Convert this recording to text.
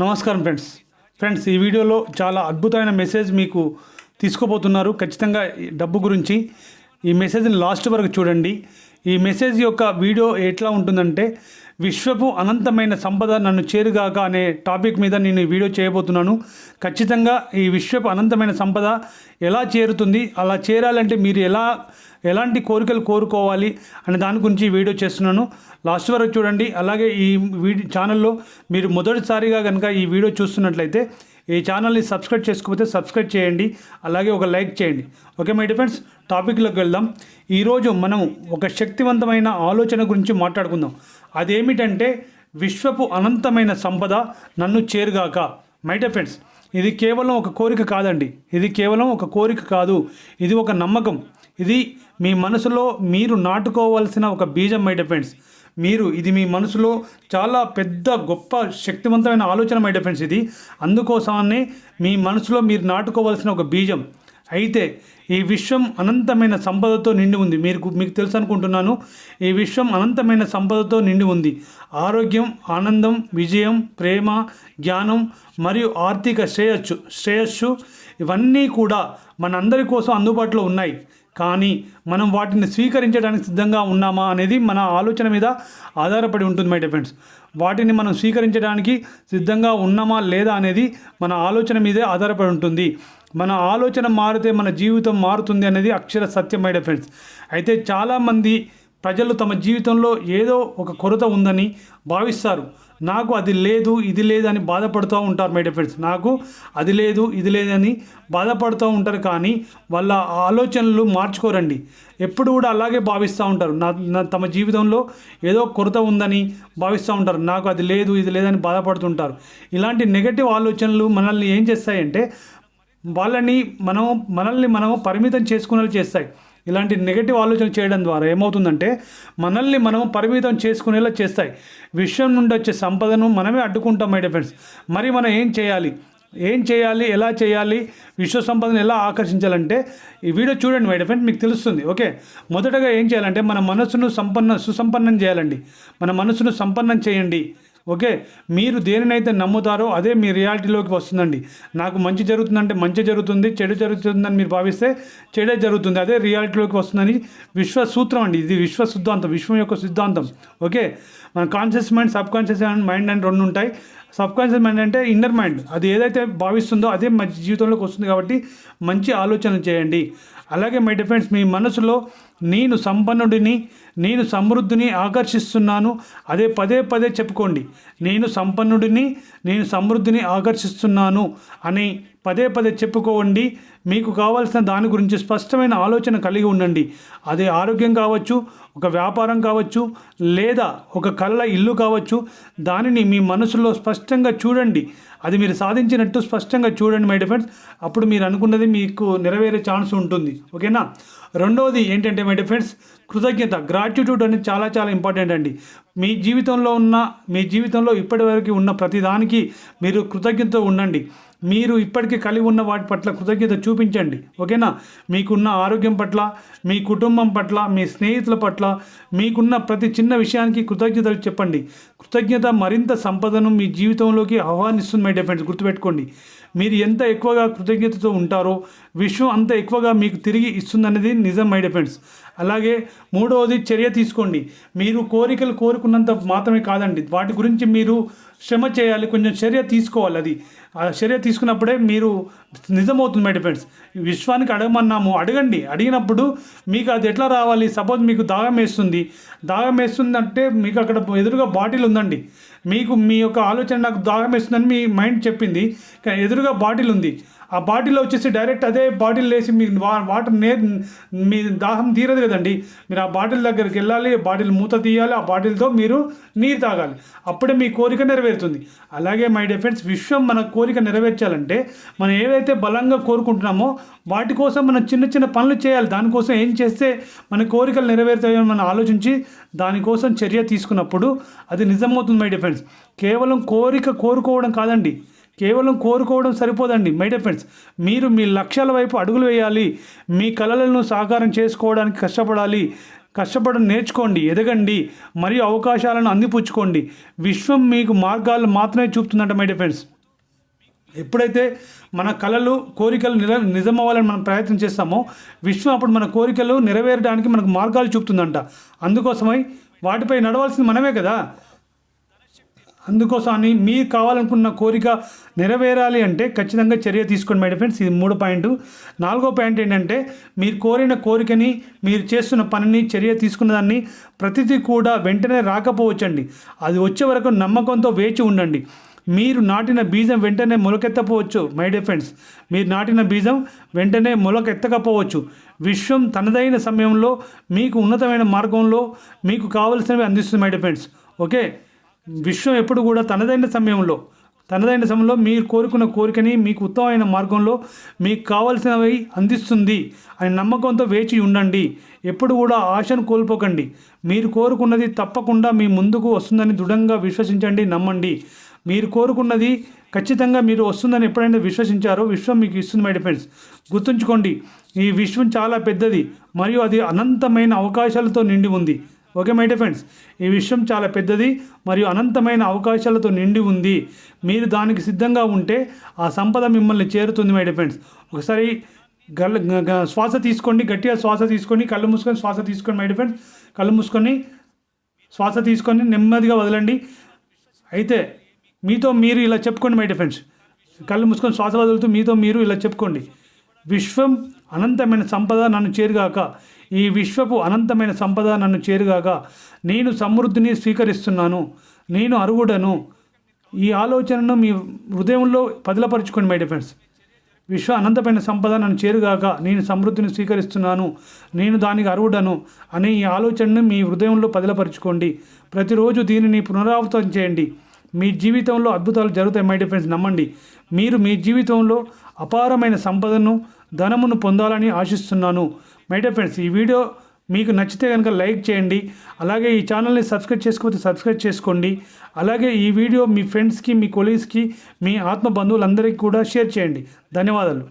నమస్కారం friends. Friends ఈ వీడియోలో చాలా అద్భుతమైన మెసేజ్ మీకు తీసుకోబోతున్నారు. ఖచ్చితంగా డబ్బు గురించి ఈ మెసేజ్ని లాస్ట్ వరకు చూడండి. ఈ మెసేజ్ యొక్క వీడియో ఎట్లా ఉంటుందంటే విశ్వపు అనంతమైన సంపద నన్ను చేరుగాక అనే టాపిక్ మీద నేను ఈ వీడియో చేయబోతున్నాను. ఖచ్చితంగా ఈ విశ్వపు అనంతమైన సంపద ఎలా చేరుతుంది అలా చేరాలంటే మీరు ఎలా ఎలాంటి కోరికలు కోరుకోవాలి అనే దాని గురించి వీడియో చేస్తున్నాను. లాస్ట్ వరకు చూడండి. అలాగే ఈ వీడియో ఛానల్లో మీరు మొదటిసారిగా కనుక ఈ వీడియో చూస్తున్నట్లయితే ఈ ఛానల్ని సబ్స్క్రైబ్ చేసుకోకపోతే సబ్స్క్రైబ్ చేయండి. అలాగే ఒక లైక్ చేయండి. ఓకే మై డిఫెండ్స్ టాపిక్లోకి వెళ్దాం. ఈరోజు మనం ఒక శక్తివంతమైన ఆలోచన గురించి మాట్లాడుకుందాం. అదేమిటంటే విశ్వపు అనంతమైన సంపద నన్ను చేరుగాక. మై డిఫెండ్స్ ఇది కేవలం ఒక కోరిక కాదండి. ఇది కేవలం ఒక కోరిక కాదు. ఇది ఒక నమ్మకం. ఇది మీ మనసులో మీరు నాటుకోవాల్సిన ఒక బీజం మై డిఫెండ్స్ మీరు ఇది మీ మనసులో చాలా పెద్ద గొప్ప శక్తివంతమైన ఆలోచన మై డిఫెండ్స్ ఇది. అందుకోసమే మీ మనసులో మీరు నాటుకోవాల్సిన ఒక బీజం. అయితే ఈ విశ్వం అనంతమైన సంపదతో నిండి ఉంది. మీరు మీకు తెలుసు అనుకుంటున్నాను ఈ విశ్వం అనంతమైన సంపదతో నిండి ఉంది. ఆరోగ్యం ఆనందం విజయం ప్రేమ జ్ఞానం మరియు ఆర్థిక శ్రేయస్సు శ్రేయస్సు ఇవన్నీ కూడా మనందరి కోసం అందుబాటులో ఉన్నాయి. కానీ మనం వాటిని స్వీకరించడానికి సిద్ధంగా ఉన్నామా అనేది మన ఆలోచన మీద ఆధారపడి ఉంటుంది మై డిఫెండ్స్ వాటిని మనం స్వీకరించడానికి సిద్ధంగా ఉన్నామా లేదా అనేది మన ఆలోచన మీదే ఆధారపడి ఉంటుంది. మన ఆలోచన మారితే మన జీవితం మారుతుంది అనేది అక్షర సత్యం మై డిఫెండ్స్ అయితే చాలామంది ప్రజలు తమ జీవితంలో ఏదో ఒక కొరత ఉందని భావిస్తారు. నాకు అది లేదు ఇది లేదని బాధపడుతూ ఉంటారు మై ఫ్రెండ్స్ నాకు అది లేదు ఇది లేదని బాధపడుతూ ఉంటారు కానీ వాళ్ళ ఆలోచనలు మార్చుకోరండి. ఎప్పుడు కూడా అలాగే భావిస్తూ ఉంటారు. నా నా తమ జీవితంలో ఏదో కొరత ఉందని భావిస్తూ ఉంటారు. నాకు అది లేదు ఇది లేదని బాధపడుతుంటారు. ఇలాంటి నెగటివ్ ఆలోచనలు మనల్ని ఏం చేస్తాయంటే వాళ్ళని మనం మనల్ని మనము పరిమితం చేసుకునేలా చేస్తాయి. ఇలాంటి నెగటివ్ ఆలోచన చేయడం ద్వారా ఏమవుతుందంటే మనల్ని మనం పరిమితం చేసుకునేలా చేస్తాయి. విశ్వం నుండి వచ్చే సంపదను మనమే అడ్డుకుంటాం మై ఫ్రెండ్స్ మరి మనం ఏం చేయాలి? ఏం చేయాలి? ఎలా చేయాలి? విశ్వ సంపదను ఎలా ఆకర్షించాలంటే ఈ వీడియో చూడండి మై ఫ్రెండ్ మీకు తెలుస్తుంది. ఓకే? మొదటగా ఏం చేయాలంటే మన మనసును సంపన్న సుసంపన్నం చేయాలండి. మన మనసును సంపన్నం చేయండి. ఓకే? మీరు దేనినైతే నమ్ముతారో అదే మీ రియాలిటీలోకి వస్తుందండి. నాకు మంచి జరుగుతుందంటే మంచి జరుగుతుంది చెడు జరుగుతుందని మీరు భావిస్తే చెడే జరుగుతుంది. అదే రియాలిటీలోకి వస్తుందని విశ్వ సూత్రం అండి. ఇది విశ్వ సిద్ధాంతం విశ్వం యొక్క సిద్ధాంతం. ఓకే? మన conscious mind subconscious mind అని రెండు ఉంటాయి. సబ్ కాన్షియస్ మైండ్ అంటే ఇన్నర్ మైండ్ అది ఏదైతే భావిస్తుందో అదే మంచి జీవితంలోకి వస్తుంది కాబట్టి మంచి ఆలోచన చేయండి. అలాగే మై డిఫెండ్స్ మీ మనసులో నేను సంపన్నుడిని నేను సమృద్ధిని ఆకర్షిస్తున్నాను. అదే పదే పదే చెప్పుకోండి. నేను సంపన్నుడిని నేను సమృద్ధిని ఆకర్షిస్తున్నాను అని పదే పదే చెప్పుకోండి. మీకు కావాల్సిన దాని గురించి స్పష్టమైన ఆలోచన కలిగి ఉండండి. అది ఆరోగ్యం కావచ్చు ఒక వ్యాపారం కావచ్చు లేదా ఒక కళ్ళ ఇల్లు కావచ్చు. దానిని మీ మనసులో స్పష్టంగా చూడండి. అది మీరు సాధించినట్టు స్పష్టంగా చూడండి మై డిఫెండ్స్ అప్పుడు మీరు అనుకున్నది మీకు నెరవేరే ఛాన్స్ ఉంటుంది. ఓకేనా? రెండవది ఏంటంటే మై డిఫెండ్స్ కృతజ్ఞత. గ్రాట్యూట్యూడ్ అనేది చాలా చాలా ఇంపార్టెంట్ అండి. మీ జీవితంలో ఉన్న మీ జీవితంలో ఇప్పటివరకు ఉన్న ప్రతిదానికి మీరు కృతజ్ఞత ఉండండి. మీరు ఇప్పటికీ కలిగి ఉన్న వాటి పట్ల కృతజ్ఞత చూపించండి ఓకేనా? మీకున్న ఆరోగ్యం పట్ల మీ కుటుంబం పట్ల మీ స్నేహితుల పట్ల మీకున్న ప్రతి చిన్న విషయానికి కృతజ్ఞతలు చెప్పండి. కృతజ్ఞత మరింత సంపదను మీ జీవితంలోకి ఆహ్వానిస్తుంది మై డిఫెండ్స్ గుర్తుపెట్టుకోండి. మీరు ఎంత ఎక్కువగా కృతజ్ఞతతో ఉంటారో విశ్వం అంత ఎక్కువగా మీకు తిరిగి ఇస్తుందనేది నిజం మై డిఫెండ్స్ అలాగే మూడవది చర్య తీసుకోండి. మీరు కోరికలు కోరుకున్నంత మాత్రమే కాదండి. వాటి గురించి మీరు శ్రమ చేయాలి. కొంచెం చర్య తీసుకోవాలి అది. ఆ చర్య తీసుకున్నప్పుడే మీరు నిజమవుతుంది మై డిఫెండ్స్ విశ్వానికి అడగమన్నాము. అడగండి. అడిగినప్పుడు మీకు అది ఎట్లా రావాలి? సపోజ్ మీకు దాగం వేస్తుంది. దాగం వేస్తుంది అంటే మీకు అక్కడ ఎదురుగా బాటిల్ ఉందండి. మీకు మీ యొక్క ఆలోచన నాకు దాహం వేస్తుందని మీ మైండ్ చెప్పింది. కానీ ఎదురుగా బాటిల్ ఉంది. ఆ బాటిల్లో వచ్చేసి డైరెక్ట్ అదే బాటిల్ వేసి మీ వా వాటర్ నే మీ దాహం తీరదు కదండి. మీరు ఆ బాటిల్ దగ్గరికి వెళ్ళాలి బాటిల్ మూత తీయాలి ఆ బాటిల్తో మీరు నీరు తాగాలి. అప్పుడే మీ కోరిక నెరవేరుతుంది. అలాగే మై డిఫెండ్స్ విశ్వం మన కోరిక నెరవేర్చాలంటే మనం ఏవైతే బలంగా కోరుకుంటున్నామో వాటి కోసం మనం చిన్న చిన్న పనులు చేయాలి. దానికోసం ఏం చేస్తే మన కోరికలు నెరవేరుతాయో మనం ఆలోచించి దానికోసం చర్య తీసుకున్నప్పుడు అది నిజమవుతుంది మై డిఫెండ్స్ కేవలం కోరిక కోరుకోవడం కాదండి. కేవలం కోరుకోవడం సరిపోదండి. మై డియర్ ఫ్రెండ్స్ మీరు మీ లక్ష్యాల వైపు అడుగులు వేయాలి. మీ కలలను సాకారం చేసుకోవడానికి కష్టపడాలి. కష్టపడడం నేర్చుకోండి ఎదగండి మరియు అవకాశాలను అందిపుచ్చుకోండి. విశ్వం మీకు మార్గాలు మాత్రమే చూపుతుందంట మై డియర్ ఫ్రెండ్స్ ఎప్పుడైతే మన కళలు కోరికలు నిర నిజమవ్వాలని మనం ప్రయత్నం చేస్తామో విశ్వం అప్పుడు మన కోరికలు నెరవేరడానికి మనకు మార్గాలు చూపుతుందంట. అందుకోసమై వాటిపై నడవాల్సింది మనమే కదా. అందుకోసం అని మీకు కావాలనుకున్న కోరిక నెరవేరాలి అంటే ఖచ్చితంగా చర్య తీసుకోండి మై ఫ్రెండ్స్ ఇది మూడు పాయింట్. నాలుగో పాయింట్ ఏంటంటే మీరు కోరిన కోరికని మీరు చేస్తున్న పనిని చర్య తీసుకున్న దాన్ని ప్రతిదీ కూడా వెంటనే రాకపోవచ్చండి. అది వచ్చే వరకు నమ్మకంతో వేచి ఉండండి. మీరు నాటిన బీజం వెంటనే మొలకెత్తపోవచ్చు మై డియర్ ఫ్రెండ్స్ మీరు నాటిన బీజం వెంటనే మొలకెత్తకపోవచ్చు. విశ్వం తనదైన సమయంలో మీకు ఉన్నతమైన మార్గంలో మీకు కావలసినవి అందిస్తుంది మై డియర్ ఫ్రెండ్స్ ఓకే విశ్వం ఎప్పుడు కూడా తనదైన సమయంలో తనదైన సమయంలో మీరు కోరుకున్న కోరికని మీకు ఉత్తమమైన మార్గంలో మీకు కావలసినవి అందిస్తుంది అని నమ్మకంతో వేచి ఉండండి. ఎప్పుడు కూడా ఆశను కోల్పోకండి. మీరు కోరుకున్నది తప్పకుండా మీ ముందుకు వస్తుందని దృఢంగా విశ్వసించండి నమ్మండి. మీరు కోరుకున్నది ఖచ్చితంగా మీరు వస్తుందని ఎప్పుడైనా విశ్వసించారో విశ్వం మీకు ఇస్తుంది మై ఫ్రెండ్స్ గుర్తుంచుకోండి ఈ విశ్వం చాలా పెద్దది మరియు అది అనంతమైన అవకాశాలతో నిండి ఉంది. ఓకే మై ఫ్రెండ్స్ ఈ విశ్వం చాలా పెద్దది మరియు అనంతమైన అవకాశాలతో నిండి ఉంది. మీరు దానికి సిద్ధంగా ఉంటే ఆ సంపద మిమ్మల్ని చేరుతుంది మై ఫ్రెండ్స్ ఒకసారి గల్ శ్వాస తీసుకోండి గట్టిగా శ్వాస తీసుకొని కళ్ళు మూసుకొని శ్వాస తీసుకొని మై ఫ్రెండ్స్ కళ్ళు మూసుకొని శ్వాస తీసుకొని నెమ్మదిగా వదలండి. అయితే మీతో మీరు ఇలా చెప్పుకోండి మై ఫ్రెండ్స్ కళ్ళు మూసుకొని శ్వాస వదులుతూ మీతో మీరు ఇలా చెప్పుకోండి. విశ్వం అనంతమైన సంపద నన్ను చేరుగాక ఈ విశ్వపు అనంతమైన సంపద నన్ను చేరుగాక నేను సమృద్ధిని స్వీకరిస్తున్నాను. నేను అరుగుడను. ఈ ఆలోచనను మీ హృదయంలో పదిలపరుచుకోండి మై డిఫెండ్స్ విశ్వ అనంతమైన సంపద నన్ను చేరుగాక నేను సమృద్ధిని స్వీకరిస్తున్నాను. నేను దానికి అరువుడను అనే ఈ ఆలోచనను మీ హృదయంలో పదిలపరుచుకోండి. ప్రతిరోజు దీనిని పునరావృతం చేయండి. మీ జీవితంలో అద్భుతాలు జరుగుతాయి మై డిఫెన్స్ నమ్మండి. మీరు మీ జీవితంలో అపారమైన సంపదను ధనమును పొందాలని ఆశిస్తున్నాను. మై ఫ్రెండ్స్ ఈ వీడియో మీకు నచ్చితే కనుక లైక్ చేయండి. అలాగే ఈ ఛానల్ని సబ్స్క్రైబ్ చేసుకోకపోతే సబ్స్క్రైబ్ చేసుకోండి. అలాగే ఈ వీడియో మీ ఫ్రెండ్స్కి మీ కొలీగ్స్కి మీ ఆత్మ బంధువులందరికీ కూడా షేర్ చేయండి. ధన్యవాదాలు.